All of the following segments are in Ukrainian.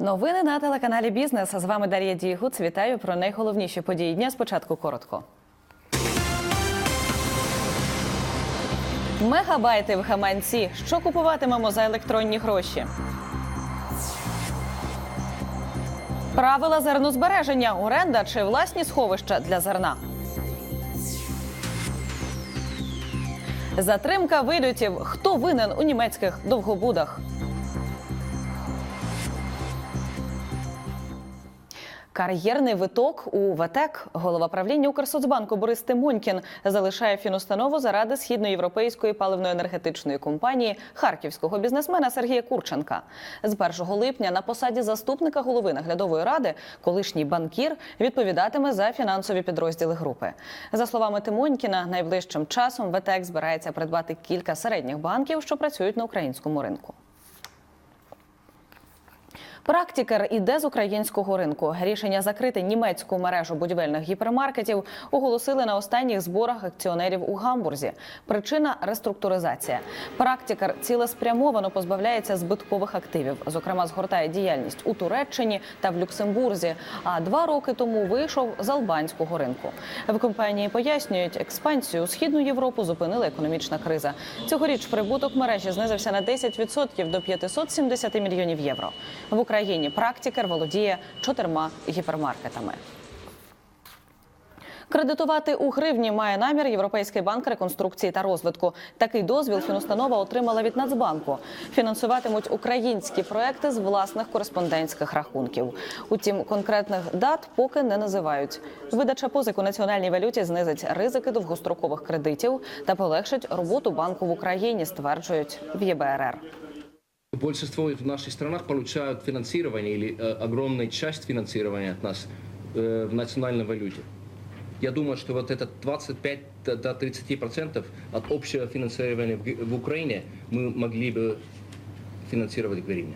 Новини на телеканалі Бізнес. З вами Дар'я Дігуц. Вітаю про найголовніші події дня. Спочатку коротко. Мегабайти в гаманці. Що купуватимемо за електронні гроші? Правила зернозбереження, оренда чи власні сховища для зерна. Затримка вильотів. Хто винен у німецьких довгобудах? Кар'єрний виток у ВАТЕК. Голова правління Укрсоцбанку Борис Тимонькін залишає фінустанову заради східноєвропейської паливно-енергетичної компанії харківського бізнесмена Сергія Курченка. З 1 липня на посаді заступника голови наглядової ради колишній банкір відповідатиме за фінансові підрозділи групи. За словами Тимонькіна, найближчим часом ВТЕК збирається придбати кілька середніх банків, що працюють на українському ринку. Практикер іде з українського ринку. Рішення закрити німецьку мережу будівельних гіпермаркетів оголосили на останніх зборах акціонерів у Гамбурзі. Причина реструктуризація. Практикер цілеспрямовано позбавляється збиткових активів. Зокрема, згортає діяльність у Туреччині та в Люксембурзі. А два роки тому вийшов з албанського ринку. В компанії пояснюють, експансію у східну Європу зупинила економічна криза. Цьогоріч прибуток мережі знизився на 10% до 570 мільйонів євро. В Україні практикер володіє чотирма гіпермаркетами. Кредитувати у гривні має намір Європейський банк реконструкції та розвитку. Такий дозвіл фінустанова отримала від Нацбанку. Фінансуватимуть українські проекти з власних кореспондентських рахунків. Утім, конкретних дат поки не називають. Видача позик у національній валюті знизить ризики довгострокових кредитів та полегшить роботу банку в Україні, стверджують в ЄБРР. Большинство в наших странах получают финансирование или э, огромная часть финансирования от нас э, в национальной валюте. Я думаю, что вот это 25 до до 30 процентов от общего финансирования в, в Украине мы могли бы финансировать в гривне.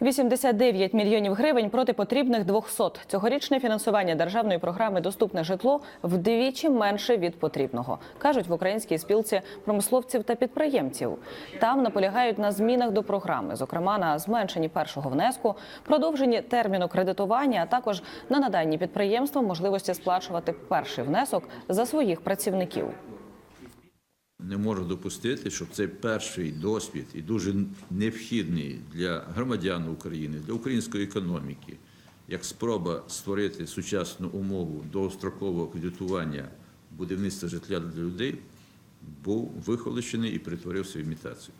89 мільйонів гривень проти потрібних 200. Цьогорічне фінансування державної програми Доступне житло вдвічі менше від потрібного, кажуть в українській спілці промисловців та підприємців. Там наполягають на змінах до програми, зокрема на зменшенні першого внеску, продовженні терміну кредитування, а також на наданні підприємствам можливості сплачувати перший внесок за своїх працівників. Не можу допустити, щоб цей перший досвід і дуже необхідний для громадян України, для української економіки, як спроба створити сучасну умову довгострокового кредитування будівництва житла для людей, був вихолощений і перетворився в імітацію.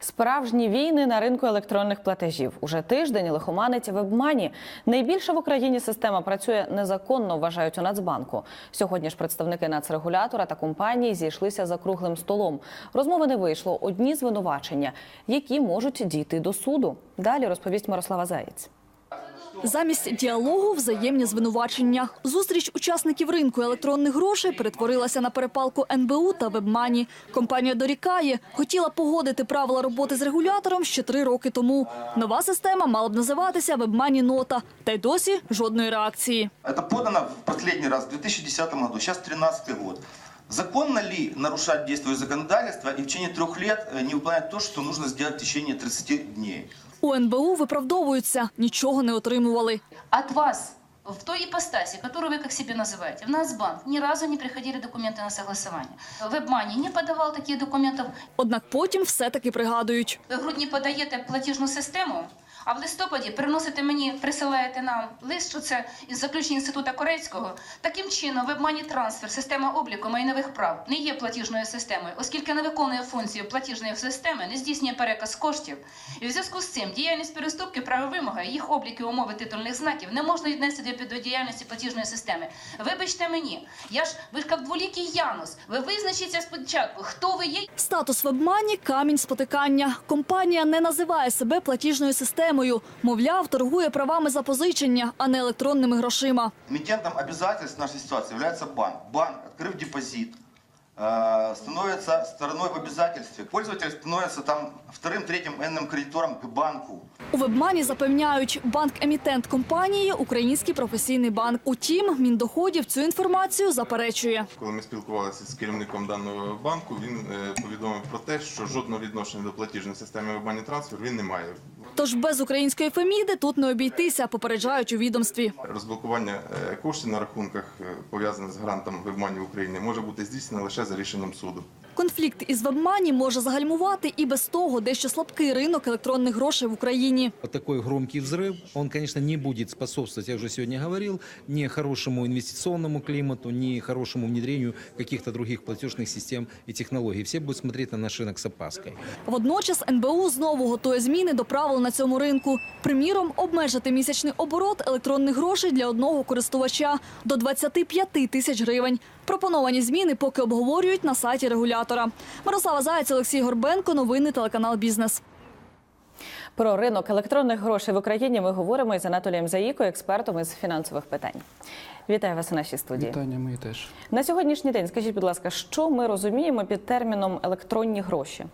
Справжні війни на ринку електронних платежів. Уже тиждень лихоманить вебмані. Найбільше в Україні система працює незаконно, вважають у Нацбанку. Сьогодні ж представники нацрегулятора та компанії зійшлися за круглим столом. Розмови не вийшло. Одні звинувачення, які можуть дійти до суду. Далі розповість Мирослава Заєць. Замість діалогу взаємні звинувачення. Зустріч учасників ринку електронних грошей перетворилася на перепалку НБУ та вебмані. Компанія дорікає, хотіла погодити правила роботи з регулятором ще три роки тому. Нова система мала б називатися вебмані нота. Та й досі жодної реакції. Это подано в последний раз в 2010 году, сейчас 2013 год. Законно ли нарушать действующее законодательство и в течение трех лет э, не выполнять то, что нужно сделать в течение 30 дней? У НБУ виправдовуються, нічого не отримували. от вас в той ипостаси, которую вы как себе называете, в Нацбанк ни разу не приходили документы на согласование. WebMoney не подавал таких документов. Однак потім все-таки пригадують. Ви в грудні подаєте платіжну систему, а в листопаді приносите мені, присилаєте нам лист, що це із заключення інституту Корецького. Таким чином, WebMoney трансфер, система обліку майнових прав не є платіжною системою, оскільки не виконує функцію платіжної системи, не здійснює переказ коштів. І в зв'язку з цим діяльність переступки права вимога, їх облік і умови титульних знаків не можна віднести до діяльності платіжної системи. Вибачте мені, я ж ви ж як дволікий Янус. Ви визначіться спочатку, хто ви є Статус вебмані – камінь спотикання. Компанія не називає себе платіжною системою Мовляв, торгує правами запозичення, а не електронними грошима. Эмитентом обязательств в нашей ситуации является банк. Банк, открыв депозит, э, становится стороной в обязательстве. Пользователь становится там вторым, третьим энным кредитором к банку. У вебмані запевняють, банк-емітент компанії – Український професійний банк. Утім, Міндоходів цю інформацію заперечує. Коли ми спілкувалися з керівником даного банку, він е, повідомив про те, що жодного відношення до платіжної системи вебмані трансфер він не має. Тож без української феміди тут не обійтися, попереджають у відомстві. Розблокування е, коштів на рахунках, е, пов'язаних з грантом вебмані в Україні, може бути здійснено лише за рішенням суду. Конфлікт із вебмані може загальмувати і без того дещо слабкий ринок електронних грошей в Україні. Вот такой громкий взрыв, он, конечно, не будет способствовать, я уже сегодня говорил, ни хорошему инвестиционному климату, ни хорошему внедрению каких-то других платежных систем и технологий. Все будут смотреть на наш рынок с опаской. Водночас НБУ знову готує зміни до правил на цьому ринку. Приміром, обмежити місячний оборот електронних грошей для одного користувача до 25 тисяч гривень. Пропоновані зміни поки обговорюють на сайті регулятора. Мирослава Заєць, Олексій Горбенко. Новини телеканал Бізнес. Про ринок електронних грошей в Україні ми говоримо із Анатолієм Заїкою, експертом із фінансових питань. Вітаю вас у нашій студії. Вітання мої теж. На сьогоднішній день скажіть, будь ласка, що ми розуміємо під терміном електронні гроші?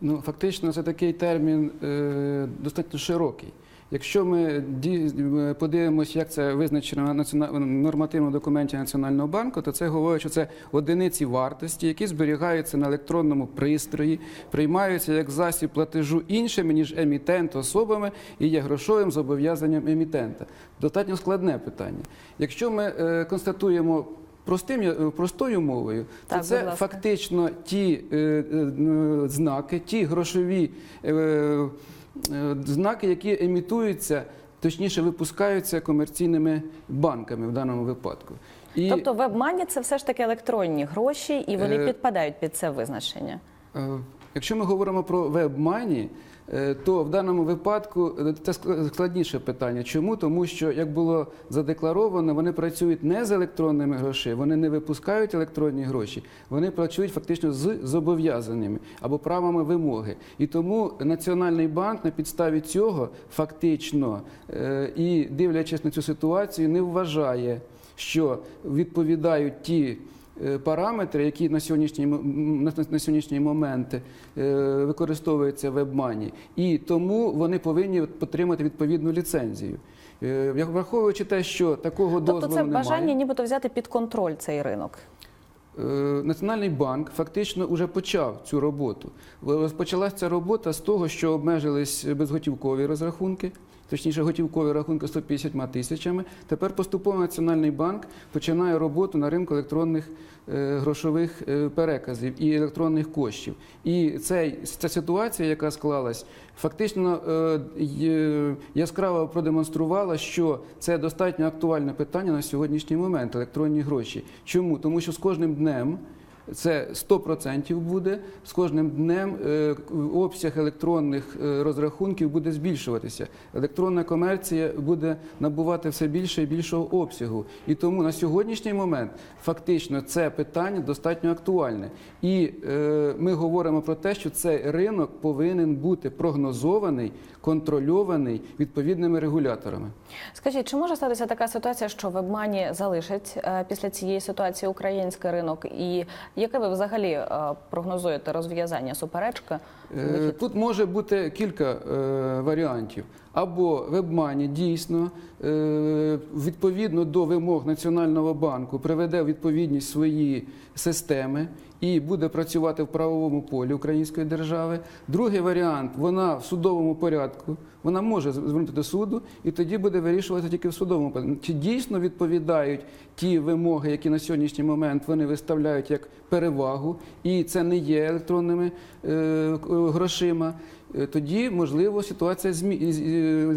Ну, фактично, це такий термін е, достатньо широкий. Якщо ми е, подивимося, як це визначено в націона- нормативному документі Національного банку, то це говорить, що це одиниці вартості, які зберігаються на електронному пристрої, приймаються як засіб платежу іншими, ніж емітент особами і є грошовим зобов'язанням емітента. Достатньо складне питання. Якщо ми е, констатуємо простим, простою мовою, то Так, будь це фактично ті е, е, е, знаки, ті грошові е, е, знаки, які емітуються, точніше випускаються комерційними банками в даному випадку. І, Тобто вебмані це все ж таки електронні гроші, і вони Е, підпадають під це визначення. Е, Якщо ми говоримо про веб-майні, е, то в даному випадку е, це складніше питання. Чому? Тому що, як було задекларовано, вони працюють не з електронними грошима, вони не випускають електронні гроші, вони працюють фактично з зобов'язаннями або правами вимоги. І тому Національний банк на підставі цього фактично е, і дивлячись на цю ситуацію, не вважає, що відповідають ті. Е, Параметри, які на сьогоднішній на, сьогоднішній момент е, використовуються в вебмані, і тому вони повинні отримати відповідну ліцензію. Е, як Враховуючи те, що такого Тобто дозволу це немає, бажання нібито взяти під контроль цей ринок. Національний банк фактично вже почав цю роботу. Розпочалася ця робота з того, що обмежились безготівкові розрахунки, точніше готівкові рахунки 150 тисячами. Тепер поступово Національний банк починає роботу на ринку електронних е, грошових е, переказів і електронних коштів. І цей, ця ситуація, яка склалась, фактично е, яскраво продемонструвала, що це достатньо актуальне питання на сьогоднішній момент електронні гроші. Чому? Тому що з кожним днем. Це 100% буде. З кожним днем е, обсяг електронних е, розрахунків буде збільшуватися. Електронна комерція буде набувати все більше і більшого обсягу. І тому на сьогоднішній момент фактично це питання достатньо актуальне. І е, ми говоримо про те, що цей ринок повинен бути прогнозований, контрольований відповідними регуляторами. Скажіть, чи може статися така ситуація, що вебмані залишить е, після цієї ситуації український ринок? І яке ви взагалі е, прогнозуєте розв'язання суперечки? Е, Тут може бути кілька е, варіантів. Або вебмані дійсно відповідно до вимог Національного банку приведе відповідність свої системи і буде працювати в правовому полі Української держави. Другий варіант вона в судовому порядку. Вона може звернути до суду і тоді буде вирішувати тільки в судовому порядку. Чи дійсно відповідають ті вимоги, які на сьогоднішній момент вони виставляють як перевагу, і це не є електронними е, грошима. Е, Тоді можливо ситуація змі-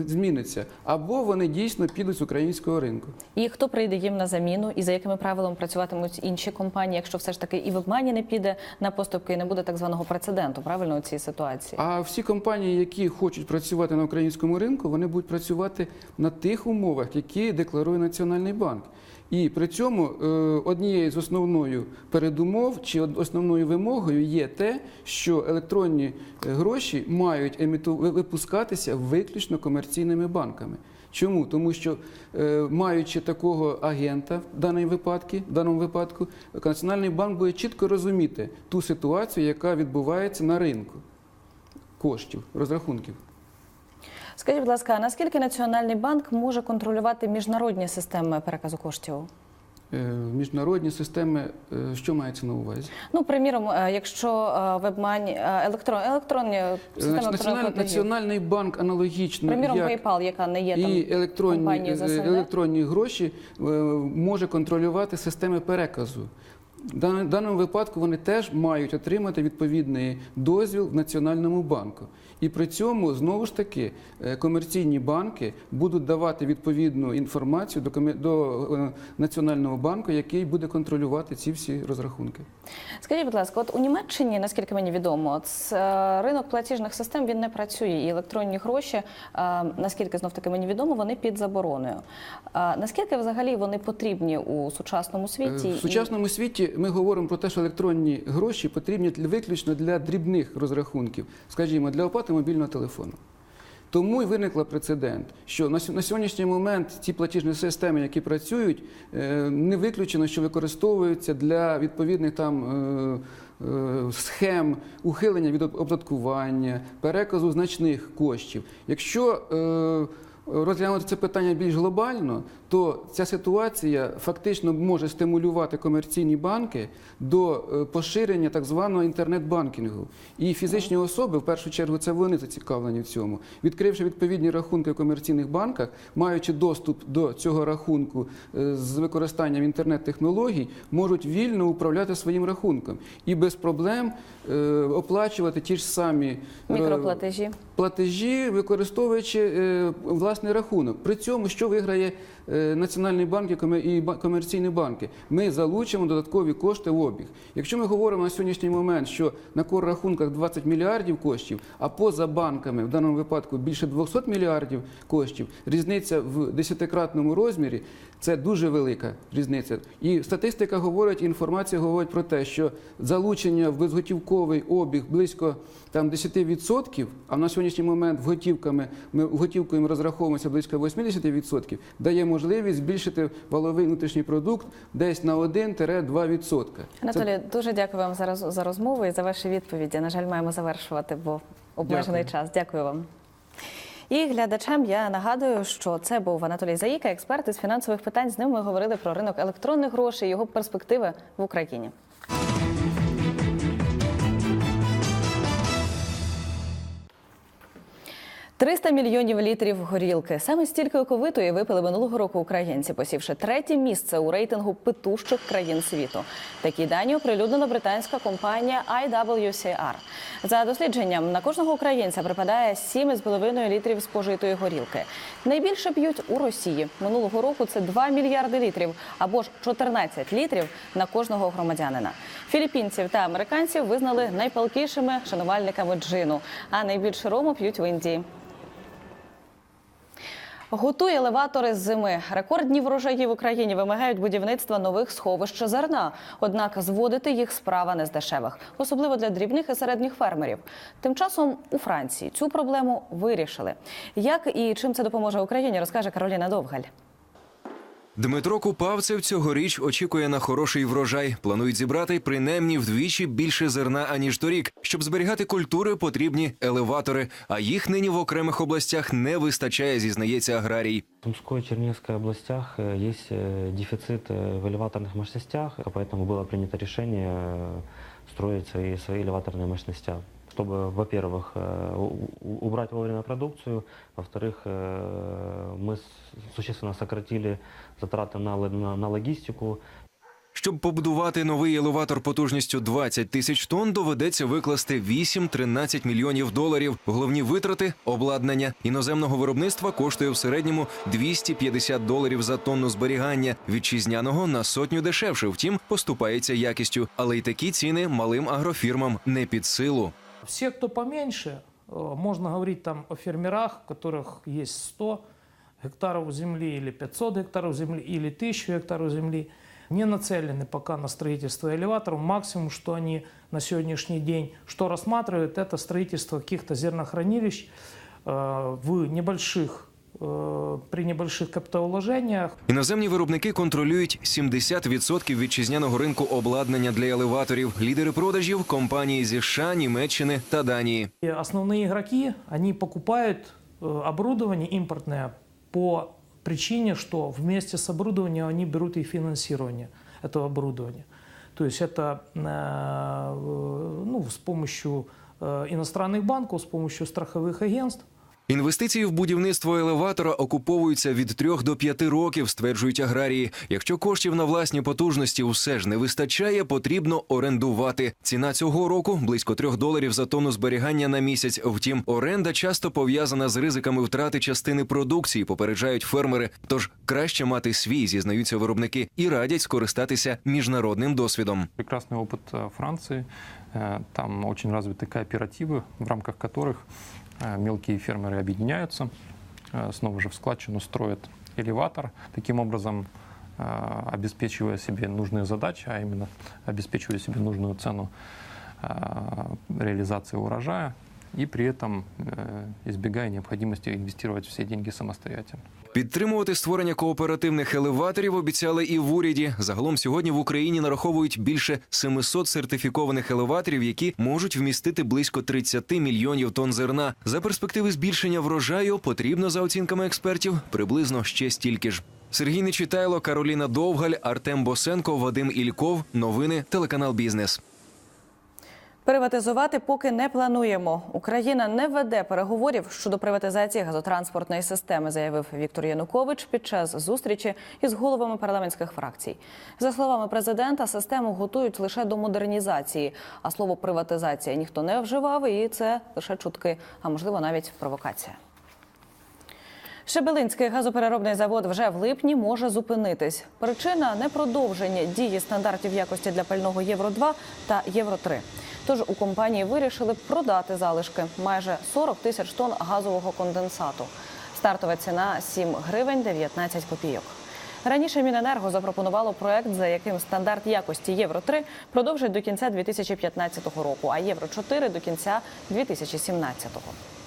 зміниться, або вони дійсно підуть з українського ринку. І хто прийде їм на заміну, і за якими правилами працюватимуть інші компанії, якщо все ж таки і вебмані не піде на поступки, і не буде так званого прецеденту, правильно у цій ситуації? А всі компанії, які хочуть працювати на українському ринку, вони будуть працювати на тих умовах, які декларує Національний банк. І при цьому е, однією з основною передумов чи основною вимогою є те, що електронні е, гроші мають випускатися виключно комерційними банками. Чому? Тому що е, маючи такого агента в даному випадку, в даному випадку, Національний банк буде чітко розуміти ту ситуацію, яка відбувається на ринку коштів, розрахунків. Скажіть, будь ласка, наскільки Національний банк може контролювати міжнародні системи переказу коштів? Е, Міжнародні системи, е, що мається на увазі? Ну, приміром, е, якщо вебмані е, електрон, електронні системи Значить, Національний. Національний банк аналогічно приміром, як PayPal, яка не є там і електронні, електронні гроші може контролювати системи переказу. В даному випадку вони теж мають отримати відповідний дозвіл в Національному банку. І при цьому знову ж таки е, комерційні банки будуть давати відповідну інформацію до, до е, Національного банку, який буде контролювати ці всі розрахунки. Скажіть, будь ласка, от у Німеччині, наскільки мені відомо, е, ринок платіжних систем він не працює, і електронні гроші, е, наскільки знов таки мені відомо, вони під забороною. Е, Наскільки взагалі вони потрібні у сучасному світі? В сучасному світі ми говоримо про те, що електронні гроші потрібні виключно для дрібних розрахунків, скажімо, для оплати мобільного телефону. Тому й виникла прецедент, що на сьо- на сьогоднішній момент ті платіжні системи, які працюють, е, не виключено, що використовуються для відповідних там е, е, схем ухилення від оподаткування, переказу значних коштів. Якщо розглянути це питання більш глобально, то ця ситуація фактично може стимулювати комерційні банки до е, поширення так званого інтернет-банкінгу. І фізичні особи, в першу чергу, це вони зацікавлені в цьому. Відкривши відповідні рахунки в комерційних банках, маючи доступ до цього рахунку е, з використанням інтернет-технологій, можуть вільно управляти своїм рахунком і без проблем е, оплачувати ті ж самі Мікроплатежі. платежі, використовуючи власний рахунок. При цьому що виграє е, Національний банк і коме- комерційні банки? Ми залучимо додаткові кошти в обіг. Якщо ми говоримо на сьогоднішній момент, що на коррахунках 20 мільярдів коштів, а поза банками в даному випадку більше 200 мільярдів коштів, різниця в десятикратному розмірі це дуже велика різниця. І статистика говорить, інформація говорить про те, що залучення в безготівковий обіг близько там 10%, а на сьогоднішній момент в готівками ми готівкою розраховуємося близько 80%, дає можливість збільшити валовий внутрішній продукт десь на 1-2%. Анатолій, дуже дякую вам за, за розмову і за ваші відповіді. На жаль, маємо завершувати, бо обмежений Дякую. час. Дякую вам. І глядачам я нагадую, що це був Анатолій Заїка, експерт із фінансових питань. З ним ми говорили про ринок електронних грошей, і його перспективи в Україні. «300 мільйонів літрів горілки. Саме стільки оковитої випили минулого року українці, посівши третє місце у рейтингу питущих країн світу. Такі дані оприлюднила британська компанія IWCR. За дослідженням на кожного українця припадає 7,5 літрів спожитої горілки. Найбільше п'ють у Росії. Минулого року це 2 мільярди літрів або ж 14 літрів на кожного громадянина. Філіппінців та американців визнали найпалкішими шанувальниками джину, а найбільше рому п'ють в Індії. Готує елеватори з зими. Рекордні врожаї в Україні вимагають будівництва нових сховищ зерна. Однак зводити їх справа не з дешевих, особливо для дрібних і середніх фермерів. Тим часом у Франції цю проблему вирішили. Як і чим це допоможе Україні, розкаже Кароліна Довгаль. Дмитро Купавцев цьогоріч очікує на хороший врожай. Планують зібрати принаймні вдвічі більше зерна аніж торік. Щоб зберігати культури, потрібні елеватори. А їх нині в окремих областях не вистачає, зізнається аграрій. В Сумской и Черниговской областях э, есть э, дефицит э, в элеваторных мощностях, поэтому было принято решение э, строить свои, свои элеваторные мощности. Чтобы, во-первых, э, у- у- убрать вовремя продукцию, во-вторых, э, мы с- существенно сократили затраты на, ло- на, на логистику, Щоб побудувати новий елеватор потужністю 20 тисяч тонн, доведеться викласти 8-13 мільйонів доларів. Головні витрати обладнання іноземного виробництва коштує в середньому 250 доларів за тонну зберігання. Вітчизняного на сотню дешевше. Втім, поступається якістю. Але й такі ціни малим агрофірмам не під силу. Все, кто поменьше, э, можно говорить там о фермерах, у которых есть 100 гектаров земли или 500 гектаров земли или 1000 гектаров земли, не нацелены пока на строительство элеваторов. Максимум, что они на сегодняшний день что рассматривают, это строительство каких-то зернохранилищ э, в небольших при небольших капиталовложениях. Іноземні виробники контролюють 70% вітчизняного ринку обладнання для елеваторів. Лідери продажів компанії зі США, Німеччини та Данії. И основные игроки, они покупают э, оборудование импортное по причине, что вместе с оборудованием они берут и финансирование этого оборудования. То есть это э, ну, с помощью э, иностранных банков, с помощью страховых агентств. Інвестиції в будівництво елеватора окуповуються від 3 до 5 років, стверджують аграрії. Якщо коштів на власні потужності усе ж не вистачає, потрібно орендувати. Ціна цього року близько 3 доларів за тонну зберігання на місяць. Втім, оренда часто пов'язана з ризиками втрати частини продукції, попереджають фермери. Тож краще мати свій, зізнаються виробники, і радять скористатися міжнародним досвідом. Прекрасный опыт э, Франции. Э, Там очень развиты кооперативы, в рамках которых э, мелкие фермеры объединяются, э, снова же в складчину строят элеватор, таким образом э, обеспечивая себе нужные задачи, а именно обеспечивая себе нужную цену реализации урожая и при этом э, избегая необходимости инвестировать все деньги самостоятельно. Підтримувати створення кооперативних елеваторів обіцяли і в уряді. Загалом сьогодні в Україні нараховують більше 700 сертифікованих елеваторів, які можуть вмістити близько 30 мільйонів тонн зерна. За перспективи збільшення врожаю потрібно, за оцінками експертів, приблизно ще стільки ж. Сергій Нечитайло, Кароліна Довгаль, Артем Босенко, Вадим Ільков. Новини телеканал Бізнес. Приватизувати поки не плануємо. Україна не веде переговорів щодо приватизації газотранспортної системи, заявив Віктор Янукович під час зустрічі із головами парламентських фракцій. За словами президента, систему готують лише до модернізації, а слово приватизація ніхто не вживав, і це лише чутки, а можливо навіть провокація. Шебелинський газопереробний завод вже в липні може зупинитись. Причина непродовження дії стандартів якості для пального Євро 2 та Євро 3 Тож у компанії вирішили продати залишки майже 40 тисяч тонн газового конденсату. Стартова ціна 7 гривень 19 копійок. Раніше Міненерго запропонувало проект, за яким стандарт якості Євро 3 продовжить до кінця 2015 року, а Євро 4 до кінця 2017 року.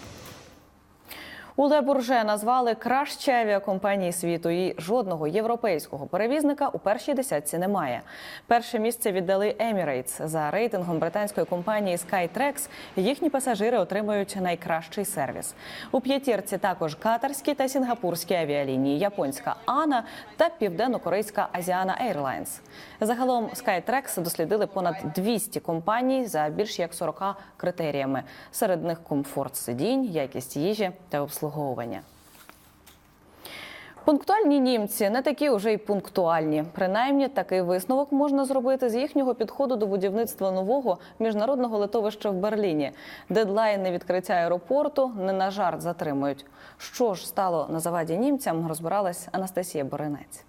У Ле Бурже назвали краще авіакомпанії світу. І жодного європейського перевізника у першій десятці немає. Перше місце віддали Emirates. За рейтингом британської компанії Skytrax їхні пасажири отримують найкращий сервіс. У п'ятірці також катарські та сінгапурські авіалінії, японська Ана та південно-корейська Asiana Airlines. Загалом Skytrax дослідили понад 200 компаній за більш як 40 критеріями. Серед них комфорт сидінь, якість їжі та обслуговування. Пунктуальні німці не такі вже й пунктуальні. Принаймні, такий висновок можна зробити з їхнього підходу до будівництва нового міжнародного литовища в Берліні. Дедлайн на відкриття аеропорту не на жарт затримують. Що ж стало на заваді німцям, розбиралась Анастасія Боринець.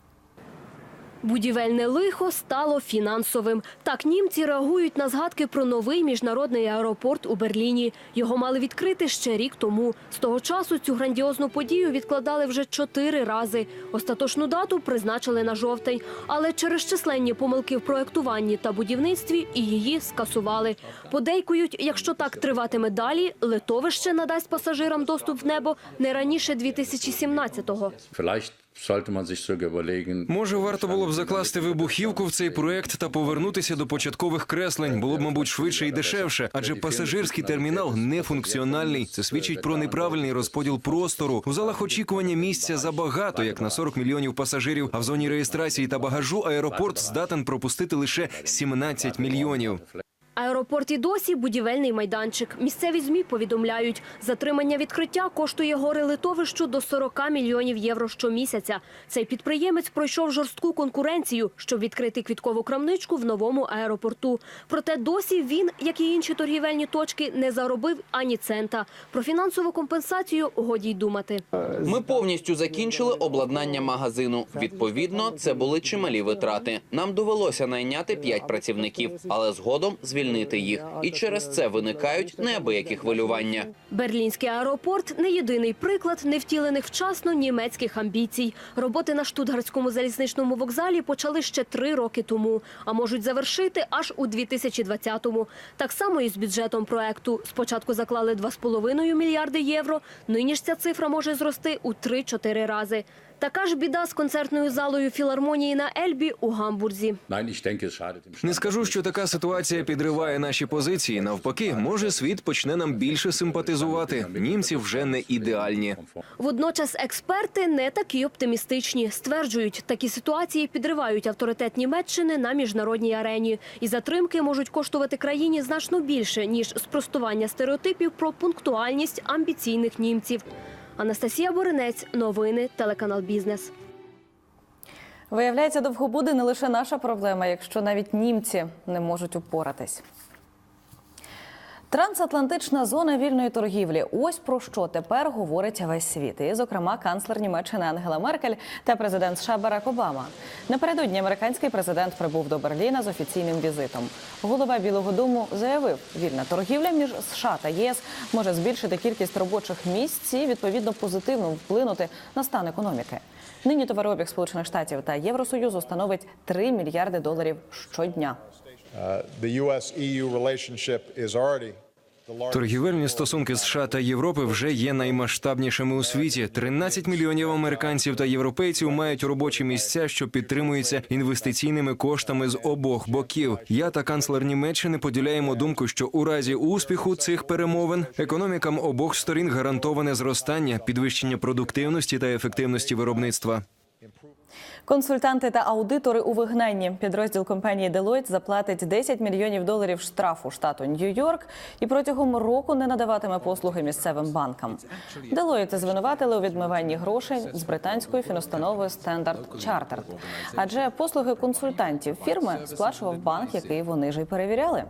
Будівельне лихо стало фінансовим. Так німці реагують на згадки про новий міжнародний аеропорт у Берліні. Його мали відкрити ще рік тому. З того часу цю грандіозну подію відкладали вже чотири рази. Остаточну дату призначили на жовтень, але через численні помилки в проектуванні та будівництві і її скасували. Подейкують, якщо так триватиме далі, литовище надасть пасажирам доступ в небо не раніше 2017-го. Може, варто було б закласти вибухівку в цей проект та повернутися до початкових креслень. Було б, мабуть, швидше і дешевше, адже пасажирський термінал не функціональний. Це свідчить про неправильний розподіл простору. У залах очікування місця забагато, як на 40 мільйонів пасажирів. А в зоні реєстрації та багажу аеропорт здатен пропустити лише 17 мільйонів. Аеропорт і досі будівельний майданчик. Місцеві ЗМІ повідомляють, затримання відкриття коштує гори литовищу до 40 мільйонів євро щомісяця. Цей підприємець пройшов жорстку конкуренцію, щоб відкрити квіткову крамничку в новому аеропорту. Проте досі він, як і інші торгівельні точки, не заробив ані цента. Про фінансову компенсацію годі й думати. Ми повністю закінчили обладнання магазину. Відповідно, це були чималі витрати. Нам довелося найняти п'ять працівників, але згодом звільнити звільнити їх, і через це виникають неабиякі хвилювання. Берлінський аеропорт не єдиний приклад невтілених вчасно німецьких амбіцій. Роботи на штутгарському залізничному вокзалі почали ще три роки тому, а можуть завершити аж у 2020-му. Так само і з бюджетом проекту. Спочатку заклали 2,5 мільярди євро. Нині ж ця цифра може зрости у 3-4 рази. Така ж біда з концертною залою філармонії на Ельбі у Гамбурзі. Не скажу, що така ситуація підриває наші позиції. Навпаки, може світ почне нам більше симпатизувати. Німці вже не ідеальні. Водночас експерти не такі оптимістичні. Стверджують, такі ситуації підривають авторитет Німеччини на міжнародній арені. І затримки можуть коштувати країні значно більше, ніж спростування стереотипів про пунктуальність амбіційних німців. Анастасія Боринець, новини, телеканал Бізнес. Виявляється, довгобуди не лише наша проблема, якщо навіть німці не можуть упоратись. Трансатлантична зона вільної торгівлі. Ось про що тепер говорить весь світ. І, зокрема, канцлер Німеччини Ангела Меркель та президент США Барак Обама. Напередодні американський президент прибув до Берліна з офіційним візитом. Голова Білого Дому заявив, вільна торгівля між США та ЄС може збільшити кількість робочих місць і відповідно позитивно вплинути на стан економіки. Нині товарообіг Сполучених Штатів та Євросоюзу становить 3 мільярди доларів щодня. Uh, the U.S.-EU relationship is already. Торгівельні стосунки США та Європи вже є наймасштабнішими у світі. 13 мільйонів американців та європейців мають робочі місця, що підтримуються інвестиційними коштами з обох боків. Я та канцлер Німеччини поділяємо думку, що у разі успіху цих перемовин економікам обох сторін гарантоване зростання, підвищення продуктивності та ефективності виробництва. Консультанти та аудитори у вигнанні. Підрозділ компанії Deloitte заплатить 10 мільйонів доларів штрафу штату Нью-Йорк і протягом року не надаватиме послуги місцевим банкам. Deloitte звинуватили у відмиванні грошей з британською фінустановою Standard Chartered. Адже послуги консультантів фірми сплачував банк, який вони ж і перевіряли.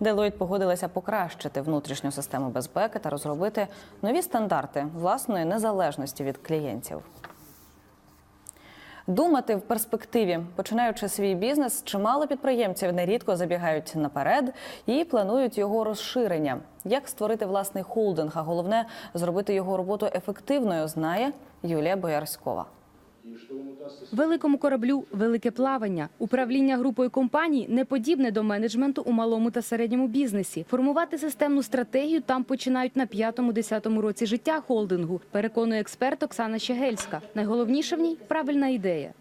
Deloitte погодилася покращити внутрішню систему безпеки та розробити нові стандарти власної незалежності від клієнтів. Думати в перспективі, починаючи свій бізнес, чимало підприємців нерідко забігають наперед і планують його розширення. Як створити власний холдинг, а головне зробити його роботу ефективною, знає Юлія Боярськова. Великому кораблю велике плавання. Управління групою компаній не подібне до менеджменту у малому та середньому бізнесі. Формувати системну стратегію там починають на п'ятому-десятому році життя холдингу. Переконує експерт Оксана Щегельська. Найголовніше в ній правильна ідея.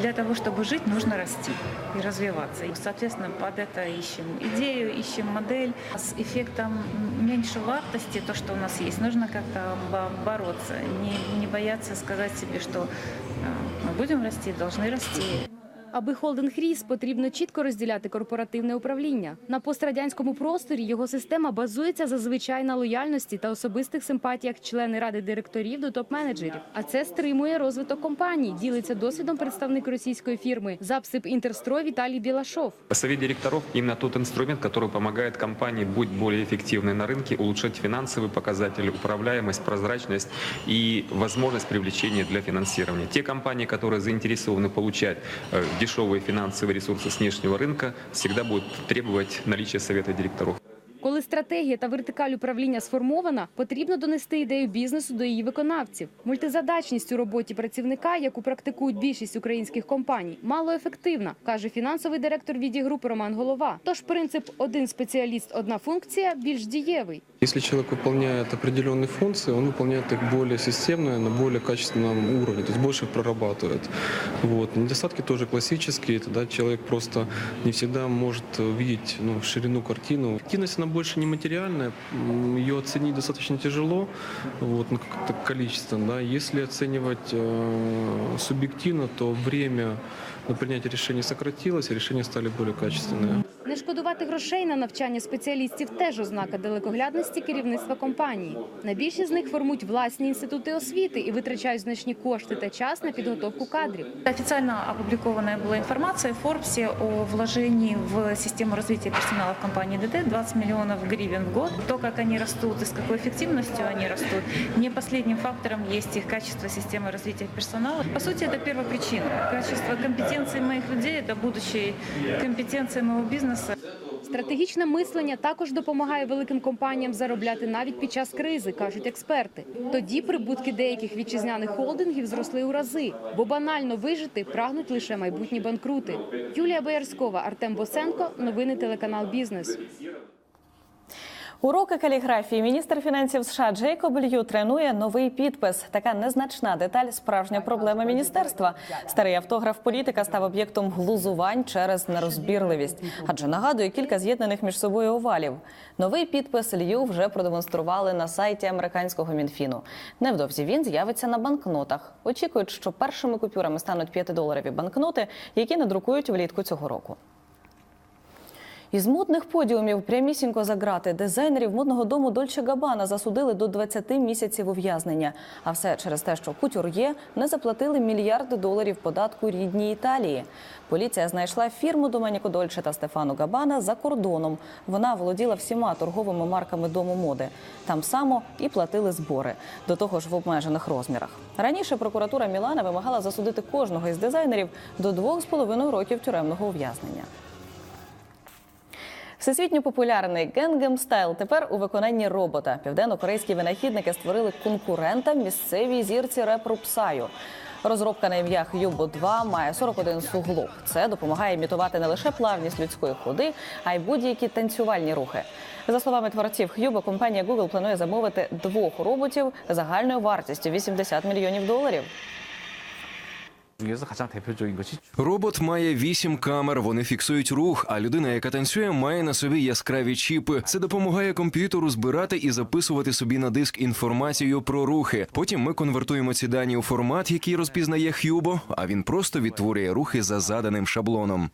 Для того, чтобы жить, нужно расти и развиваться. И, соответственно, под это ищем идею, ищем модель. С эффектом меньшей вартости, то, что у нас есть, нужно как-то бо- бороться. Не, не бояться сказать себе, что э, мы будем расти, должны расти. Аби холдинг ріс, потрібно чітко розділяти корпоративне управління. На пострадянському просторі його система базується зазвичай на лояльності та особистих симпатіях члени ради директорів до топ-менеджерів. А це стримує розвиток компаній. Ділиться досвідом представник російської фірми Запсип Інтерстрой Віталій Білашов. Совет директоров – именно тот инструмент, который помогает компании быть более эффективной на рынке, улучшать финансовые показатели, управляемость, прозрачность и возможность привлечения для финансирования. Те компании, которые заинтересованы получать э, дешевые финансовые ресурсы с внешнего рынка, всегда будут требовать наличия совета директоров. Коли стратегія та вертикаль управління сформована, потрібно донести ідею бізнесу до її виконавців. Мультизадачність у роботі працівника, яку практикують більшість українських компаній, малоефективна, каже фінансовий директор віді групи Роман Голова. Тож принцип один спеціаліст, одна функція більш дієвий. Если человек выполняет определенные функции, он выполняет их более системно, на более качественном уровне, то есть больше их прорабатывает. Вот. Недостатки тоже классические, это да, человек просто не всегда может видеть ну, ширину картину. Активность она больше не материальная, ее оценить достаточно тяжело, вот, ну, как-то количественно. Да. Если оценивать э, субъективно, то время на принятие решений сократилось, а решения стали более качественные. Не шкодувати грошей на навчання спеціалістів теж ознака далекоглядності керівництва компанії. Найбільші з них формують власні інститути освіти і витрачають значні кошти та час на підготовку кадрів. Официально опубликованная была информация в Форбсе о вложении в систему развития персонала в компании ДТ 20 миллионов гривен в год. То, как они растут и с какой эффективностью они растут, не последним фактором есть их качество системы развития персонала. По сути, это первопричина. Качество компетенции моих людей – это будущие компетенции моего бизнеса. Стратегічне мислення також допомагає великим компаніям заробляти навіть під час кризи, кажуть експерти. Тоді прибутки деяких вітчизняних холдингів зросли у рази, бо банально вижити прагнуть лише майбутні банкрути. Юлія Боярськова, Артем Босенко. Новини телеканал Бізнес. Уроки каліграфії міністр фінансів США Джейкоб Лью тренує новий підпис. Така незначна деталь справжня проблема міністерства. Старий автограф політика став об'єктом глузувань через нерозбірливість, адже нагадує кілька з'єднаних між собою овалів. Новий підпис Лью вже продемонстрували на сайті американського мінфіну. Невдовзі він з'явиться на банкнотах. Очікують, що першими купюрами стануть 5-доларові банкноти, які надрукують влітку цього року. Із модних подіумів прямісінько за грати дизайнерів модного дому Дольче Габана засудили до 20 місяців ув'язнення. А все через те, що кутюр'є не заплатили мільярди доларів податку рідній Італії. Поліція знайшла фірму Доменіко Дольче та Стефану Габана за кордоном. Вона володіла всіма торговими марками дому моди. Там само і платили збори. До того ж в обмежених розмірах. Раніше прокуратура Мілана вимагала засудити кожного із дизайнерів до двох з половиною років тюремного ув'язнення. Всесвітньо популярний Gangnam Style тепер у виконанні робота. Південно-корейські винахідники створили конкурента місцевій зірці репру Псаю. Розробка на ім'я Х'юбо 2 має 41 суглоб. Це допомагає імітувати не лише плавність людської ходи, а й будь-які танцювальні рухи. За словами творців Х'юбо, компанія Google планує замовити двох роботів загальною вартістю 80 мільйонів доларів. Робот має вісім камер. Вони фіксують рух. А людина, яка танцює, має на собі яскраві чіпи. Це допомагає комп'ютеру збирати і записувати собі на диск інформацію про рухи. Потім ми конвертуємо ці дані у формат, який розпізнає Х'юбо, а він просто відтворює рухи за заданим шаблоном.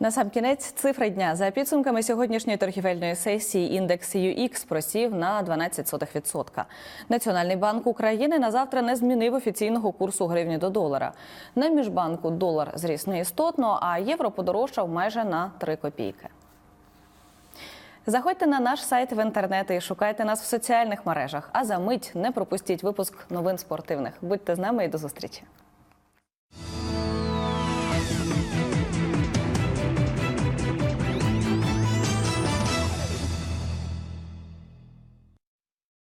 На сам кінець цифри дня за підсумками сьогоднішньої торгівельної сесії індекс UX просів на 12%. Національний банк України на завтра не змінив офіційного курсу гривні до долара. На міжбанку долар зріс неістотно, а євро подорожчав майже на 3 копійки. Заходьте на наш сайт в інтернеті і шукайте нас в соціальних мережах. А за мить не пропустіть випуск новин спортивних. Будьте з нами і до зустрічі.